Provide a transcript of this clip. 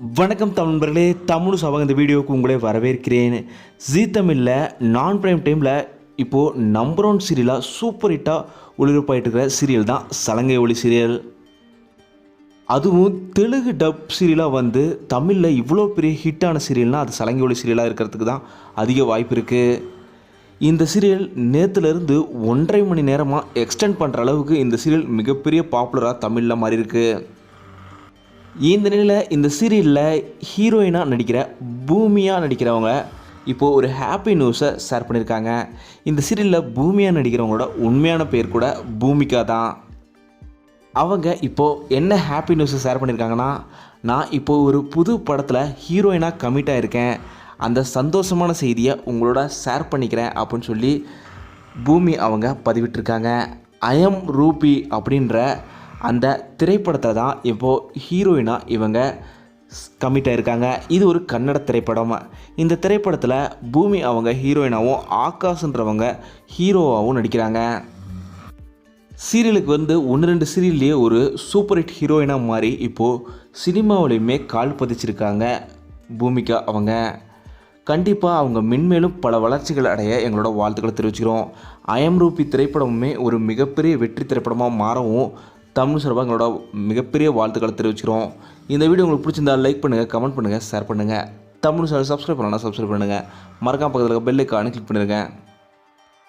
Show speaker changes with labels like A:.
A: வணக்கம் தமிழர்களே தமிழ் சபகம் இந்த வீடியோவுக்கு உங்களே வரவேற்கிறேன். ஜீ தமிழில் நான் பிரைம் டைமில் இப்போது நம்பர் ஒன் சீரியலாக சூப்பர் ஹிட்டாக ஒளிபரப்பாயிட்டு இருக்கிற சீரியல் தான் சலங்கை ஒளி சீரியல் அதுவும் தெலுங்கு டப் சீரியலாக வந்து தமிழில் இவ்வளோ பெரிய ஹிட்டான சீரியல்னால் அது சலங்கை ஒளி சீரியலாக இருக்கிறதுக்கு தான் அதிக வாய்ப்பு இருக்குது இந்த சீரியல் நேற்றுலேருந்து ஒன்றரை மணி நேரமாக எக்ஸ்டெண்ட் பண்ணுற அளவுக்கு இந்த சீரியல் மிகப்பெரிய பாப்புலராக தமிழில் மாறி இருக்குது இந்த நிலையில் இந்த சீரியலில் ஹீரோயினாக நடிக்கிற பூமியாக நடிக்கிறவங்க இப்போது ஒரு ஹாப்பி நியூஸை ஷேர் பண்ணியிருக்காங்க இந்த சீரியலில் பூமியாக நடிக்கிறவங்களோட உண்மையான பேர் கூட பூமிகா தான். அவங்க இப்போது என்ன ஹாப்பி நியூஸை ஷேர் பண்ணியிருக்காங்கன்னா நான் இப்போது ஒரு புது படத்தில் ஹீரோயினாக கமிட் ஆகிருக்கேன் அந்த சந்தோஷமான செய்தியை உங்களோட ஷேர் பண்ணிக்கிறேன் அப்படின்னு சொல்லி பூமி அவங்க பதிவிட்டிருக்காங்க. ஐஎம் ரூபி அப்படின்ற அந்த திரைப்படத்தில் தான் இப்போது ஹீரோயினாக இவங்க கமிட் ஆயிருக்காங்க. இது ஒரு கன்னட திரைப்படம். இந்த திரைப்படத்தில் பூமி அவங்க ஹீரோயினாகவும் ஆகாஷ்ன்றவங்க ஹீரோவாகவும் நடிக்கிறாங்க. சீரியலுக்கு வந்து ஒன்று ரெண்டு சீரியல்லையே ஒரு சூப்பர் ஹிட் ஹீரோயினாக மாறி இப்போது சினிமாவிலையுமே கால் பதிச்சிருக்காங்க பூமிகா அவங்க. கண்டிப்பாக அவங்க மென்மேலும் பல வளர்ச்சிகள் அடைய எங்களோட வாழ்த்துக்களை தெரிவிச்சுக்கிறோம். அயம் ரூபி திரைப்படமுமே ஒரு மிகப்பெரிய வெற்றி திரைப்படமாக மாறவும் தமிழ் சார்பாக எங்களோட மிகப்பெரிய வாழ்த்துக்களை தெரிவிச்சுக்கிறோம். இந்த வீடியோ உங்களுக்கு பிடிச்சிருந்தா லைக் பண்ணுங்கள் கமெண்ட் பண்ணுங்கள் ஷேர் பண்ணுங்கள் தமிழ் சார் சப்ஸ்கிரைப் பண்ணலாம் சப்ஸ்கிரைப் பண்ணுங்கள் மறக்காம பக்கத்தில் பெல்லைக்கானு கிளிக் பண்ணிருக்கேன்